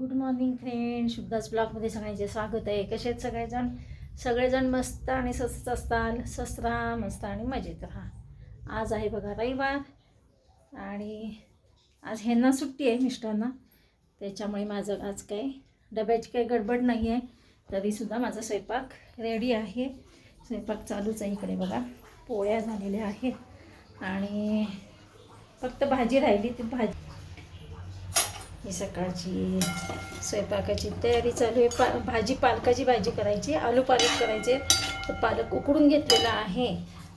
Good morning friend शुद्धाच ब्लॉगमध्ये सगळ्यांचे स्वागत आहे. कसे आहेत सगळेजण? सगळेजण मस्त आणि स्वस्त असताल स्वस्त राहा मस्त आणि मजेत राहा. आज आहे बघा रविवार आणि आज ह्यांना सुट्टी आहे मिस्टरांना. त्याच्यामुळे माझं आज काही डब्याची काही गडबड नाही आहे. तरीसुद्धा माझा स्वयंपाक रेडी आहे. स्वयंपाक चालूच आहे इकडे बघा. पोळ्या झालेल्या आहेत आणि फक्त भाजी राहिली ती भाजी. ही सकाळची स्वयंपाकाची तयारी चालू आहे. पा भाजी पालकाची भाजी करायची आलू पालक करायचे. तर पालक उकडून घेतलेला आहे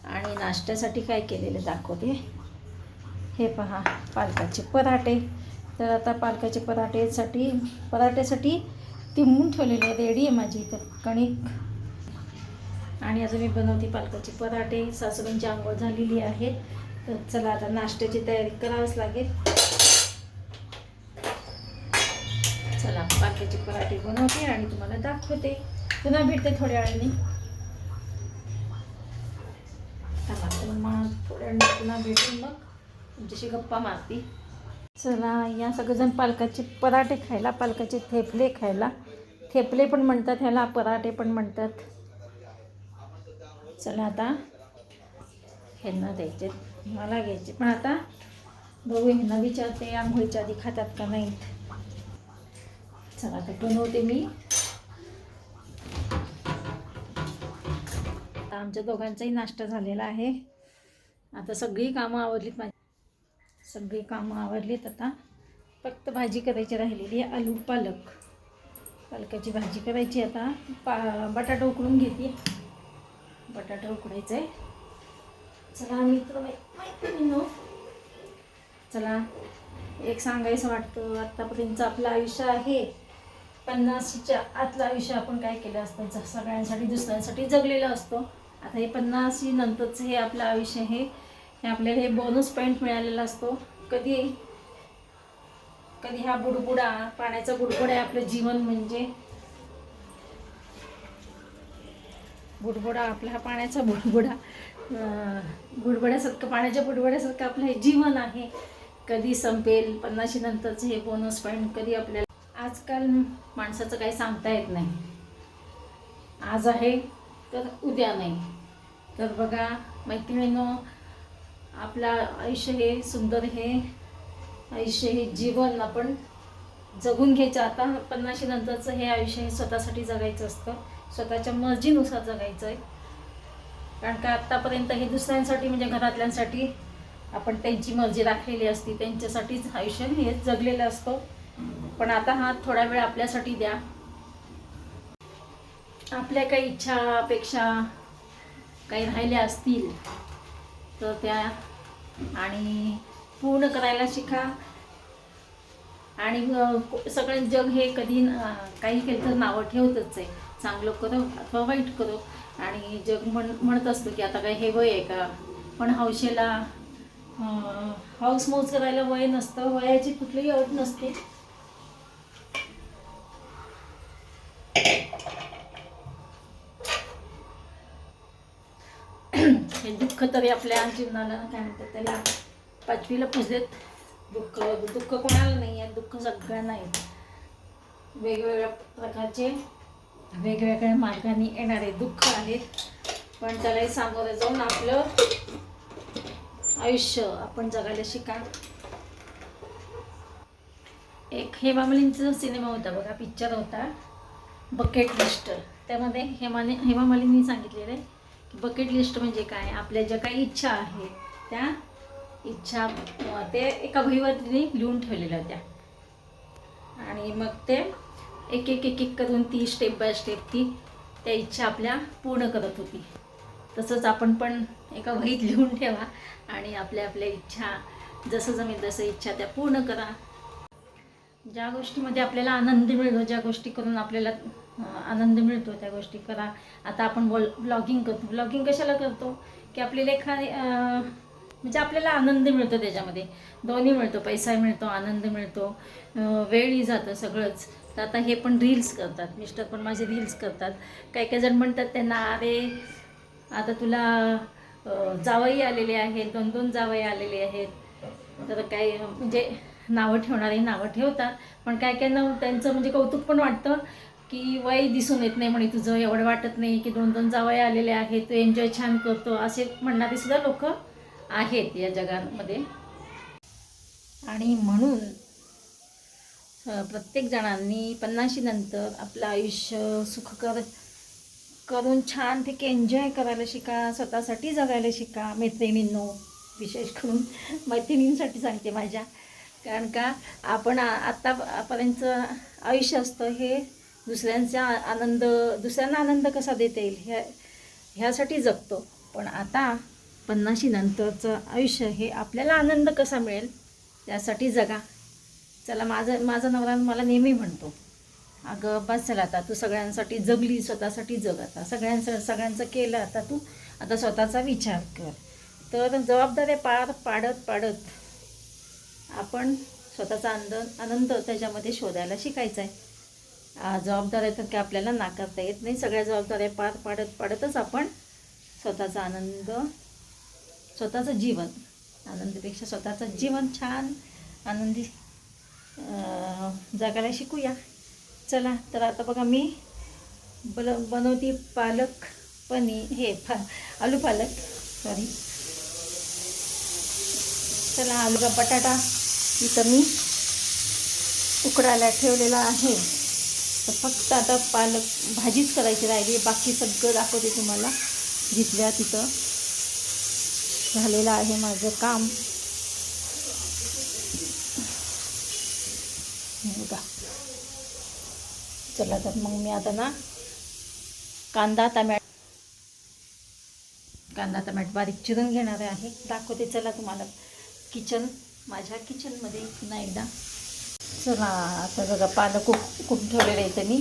आणि नाश्त्यासाठी काय केलेलं दाखवते. हे पहा पालकाचे पराठे. तर आता पालकाचे पराठेसाठी पराठ्यासाठी तिंबून ठेवलेले आहे रेडी आहे माझी इथं कणिक. आणि अजून मी बनवते पालकाचे पराठे. सासूबाईंची आंघोळ झालेली आहे. तर चला आता नाश्त्याची तयारी करावीच लागेल. बटाट्याचे पराठे बनवते आणि तुम्हाला दाखवते. पुन्हा भेटते थोड्या वेळाने. मग थोड्या वेळाने पुन्हा भेटून मग तुमच्याशी गप्पा मारते. चला या सगळेजण पालकाचे पराठे खायला पालकाचे थेपले खायला. थेपले पण म्हणतात ह्याला पराठे पण म्हणतात. चला आता ह्यांना द्यायचे मला घ्यायचे. पण आता बघू ह्यांना विचारते आंघोळीच्या आधी खातात का नाहीत. चला आता बनवते मी. आता आमच्या दोघांचाही नाश्ता झालेला आहे. आता सगळी कामं आवरलीत माझी. सगळी कामं आवरलीत आता. फक्त भाजी करायची राहिलेली आहे आलू पालक. पालकाची भाजी करायची आता. पा बटाटा उकडून घेते. बटाटा उकडायचा आहे. चला मित्र मैत्रिणींनो. चला एक सांगायचं वाटतं आत्तापर्यंतचं आपलं आयुष्य आहे. पन्नासीच्या आतलं आयुष्य आपण काय केलं असतं ज- सगळ्यांसाठी दुसऱ्यांसाठी जगलेलं असतो. आता हे पन्नासी नंतरचं हे आपलं आयुष्य हे आपल्याला हे बोनस पॉईंट मिळालेला असतो. कधी कधी हा बुडबुडा पाण्याचा बुडबुडा आहे आपलं जीवन म्हणजे. बुडबुडा आपला हा पाण्याचा बुडबुडा बुडबुड्यासारखं पाण्याच्या बुडबुड्यासारखं आपलं हे जीवन आहे. कधी संपेल पन्नाशी नंतरचं हे बोनस पॉईंट कधी आपल्याला आजकाल माणसाचं काही सांगता येत नाही. आज आहे तर उद्या नाही. तर बघा मैत्रिणींनो आपलं आयुष्य हे सुंदर हे आयुष्य हे जीवन आपण जगून घ्यायचं. आता पन्नाशी नंतरचं हे आयुष्य हे स्वतःसाठी जगायचं असतं. स्वतःच्या मर्जीनुसार जगायचं आहे. कारण का आत्तापर्यंत हे दुसऱ्यांसाठी म्हणजे घरातल्यांसाठी आपण त्यांची मर्जी राखलेली असती. त्यांच्यासाठीच आयुष्य हे जगलेलं असतं. पण आता हा थोडा वेळ आपल्यासाठी द्या. आपल्या काही इच्छा अपेक्षा काही राहिल्या असतील तर त्या आणि पूर्ण करायला शिका. आणि सगळे सगळं जग हे कधी काही केलं तर नावं ठेवतच आहे. चांगलं करो अथवा वाईट करो. आणि जग म्हण म्हणत असतो की आता काय हे वय आहे का? पण हौशेला अं, हाऊस मौज करायला वय नसतं. वयाची कुठलीही अट नसते. हे दुःख तरी आपल्या जीवनाला काय म्हणतात त्याला पाचवीला पुजलेत दुःख दुःख कोणाला नाही आहे दुःख सगळ्यांना आहे. वेगवेगळ्या प्रकारचे वेगवेगळ्या मार्गाने येणारे दुःख आहेत. पण त्यालाही सामोरं जाऊन आपलं आयुष्य आपण जगायला शिका. एक हेमा मालिनीचा सिनेमा होता बघा पिक्चर होता. बकेट लिस्ट त्यामध्ये हेमाने हेमा मालिनी सांगितलेलं आहे बकेट लिस्ट म्हणजे काय? आपल्या ज्या काही इच्छा आहेत त्या इच्छा ते एका वहीवरतीने लिहून ठेवलेल्या होत्या. आणि मग ते एक एक एक एक करून ती स्टेप बाय स्टेप ती त्या इच्छा आपल्या पूर्ण करत होती. तसंच आपण पण एका वहीत लिहून ठेवा आणि आपल्या आपल्या इच्छा जसं जमेल तसं इच्छा त्या पूर्ण करा. ज्या गोष्टीमध्ये आपल्याला आनंद मिळतो ज्या गोष्टी करून आपल्याला आनंद मिळतो त्या गोष्टी करा. आता आपण बॉल ब्लॉगिंग करतो. ब्लॉगिंग कशाला करतो? की आपल्याला एखादी म्हणजे आपल्याला आनंद मिळतो त्याच्यामध्ये. दोन्ही मिळतो. पैसा मिळतो आनंद मिळतो. वेळही जातं सगळंच. तर आता हे पण रील्स करतात. मिस्टर पण माझे रील्स करतात. काही काही जण म्हणतात त्यांना अरे आता तुला जावई आलेले आहेत. दोन दोन जावई आलेले आहेत. तर काही म्हणजे नावं ठेवणारे नावं ठेवतात. पण काय काय ना त्यांचं म्हणजे कौतुक पण वाटतं. की वय दिसून येत नाही म्हणे तुझं एवढं वाटत नाही की दोन दोन जावय आलेले आहेत तू एन्जॉय छान करतो असे म्हणणारे सुद्धा लोक आहेत या जगामध्ये. आणि म्हणून प्रत्येक जणांनी पन्नाशी नंतर आपलं आयुष्य सुखकर करून छानपैकी एन्जॉय करायला शिका स्वतःसाठी जगायला शिका मैत्रिणींनो विशेष करून मैत्रिणींसाठी सांगते माझ्या. कारण का आपण आत्तापर्यंत आयुष्य असतं हे दुसऱ्यांचा आनंद दुसऱ्यांना आनंद कसा देता येईल? ह्या ह्यासाठी जगतो. पण आता पन्नाशी नंतरचं आयुष्य हे आपल्याला आनंद कसा मिळेल? त्यासाठी जगा. चला माझं माझा नवरा मला नेहमी म्हणतो अगं बस चला आता तू सगळ्यांसाठी जगली स्वतःसाठी जग आता. सगळ्यांचं सगळ्यांचं केलं आता तू. आता स्वतःचा विचार कर. तर जबाबदाऱ्या पार पाडत पाडत आपण स्वतःचा आनंद आनंद त्याच्यामध्ये शोधायला शिकायचा आहे. जबाबदाऱ्या तर काय आपल्याला नाकारता येत नाही. सगळ्या जबाबदाऱ्या पार पाडत पाडतच आपण स्वतःचा आनंद स्वतःचं जीवन आनंदीपेक्षा स्वतःचं जीवन छान आनंदी जगायला शिकूया. चला तर आता बघा मी बल बनवते पालक पनीर हे पा आलू पालक सॉरी चला आलू का बटाटा इथं मी उकडायला ठेवलेला आहे. तर फक्त आता पालक भाजीच करायची राहिली. बाकी सगळं दाखवते तुम्हाला. घेतल्या तिथं झालेलं आहे माझं काम. बघा. चला तर मग मी आता ना कांदा टमॅट कांदा टमॅट बारीक चिरून घेणार आहे. दाखवते चला तुम्हाला किचन माझ्या किचनमध्ये पुन्हा एकदा. चला आता बघा पालक उक उकडून ठेवलेलं आहे इथं मी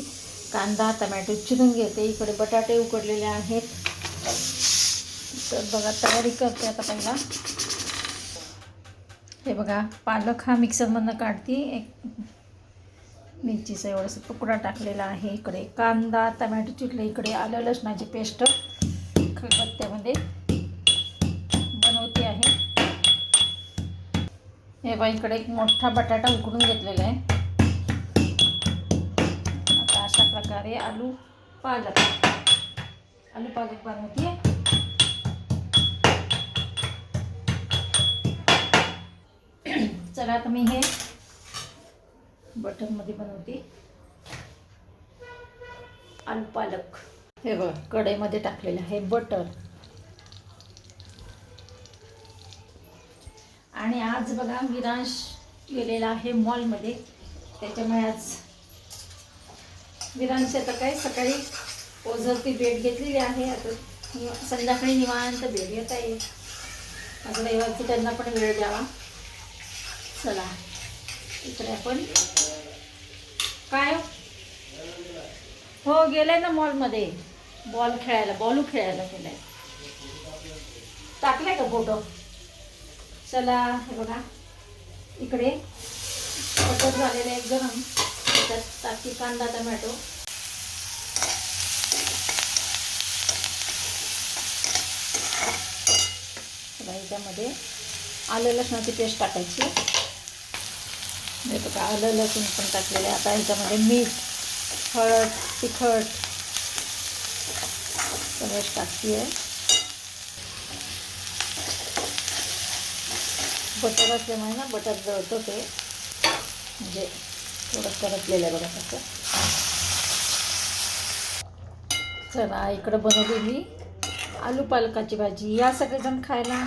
कांदा टमॅटो चिरून घेते. इकडे बटाटे उकडलेले आहेत. तर बघा तयारी करते आता पहिला. हे बघा पालक हा मिक्सरमधनं काढते. एक मिरचीचा एवढासा तुकडा टाकलेला आहे. इकडे कांदा टमॅटो चिरले. इकडे आलं लसणाची पेस्ट खलबत्त्यामध्ये हे बघा इकडे एक मोठा बटाटा उकडून घेतलेला आहे. आता अशा प्रकारे आलू पालक. आलू पालक बनवते चला आता मी हे बटरमध्ये बनवते. आलू पालक. हे बघा कढईमध्ये टाकलेलं आहे बटर. आणि आज बघा विरांश गेलेला आहे मॉलमध्ये. त्याच्यामुळे आज विरांश आता काय सकाळी ओझरती भेट घेतलेली आहे. आता संध्याकाळी निवांत भेट घेता येईल आता रविवारची त्यांना पण वेळ द्यावा. चला इकडे आपण. काय हो, हो गेलाय ना मॉलमध्ये. बॉल खेळायला बॉलू खेळायला गेलाय. टाकलाय का फोटो? चला हे बघा. इकडे बटर झालेलं आहे गरम. त्याच्यात टाकी कांदा टमॅटो. याच्यामध्ये आलं लसणाची पेस्ट टाकायची. बघा आलं लसूण पण टाकलेलं आहे. आता ह्याच्यामध्ये मीठ हळद तिखट. सगळं टाकते. आहे बटर असल्यामुळे ना बटर जळतं ते. म्हणजे थोडं करपलेलं आहे बघा तसं. चला इकडं बनवली मी आलू पालकाची भाजी. या सगळेजण खायला.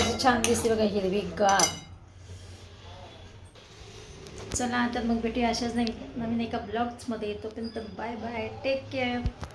कशी छान दिसते बघा हिरवी गार. चला तर मग भेटूया अशाच नवीन नवीन एका ब्लॉग्समध्ये तर बाय बाय टेक केअर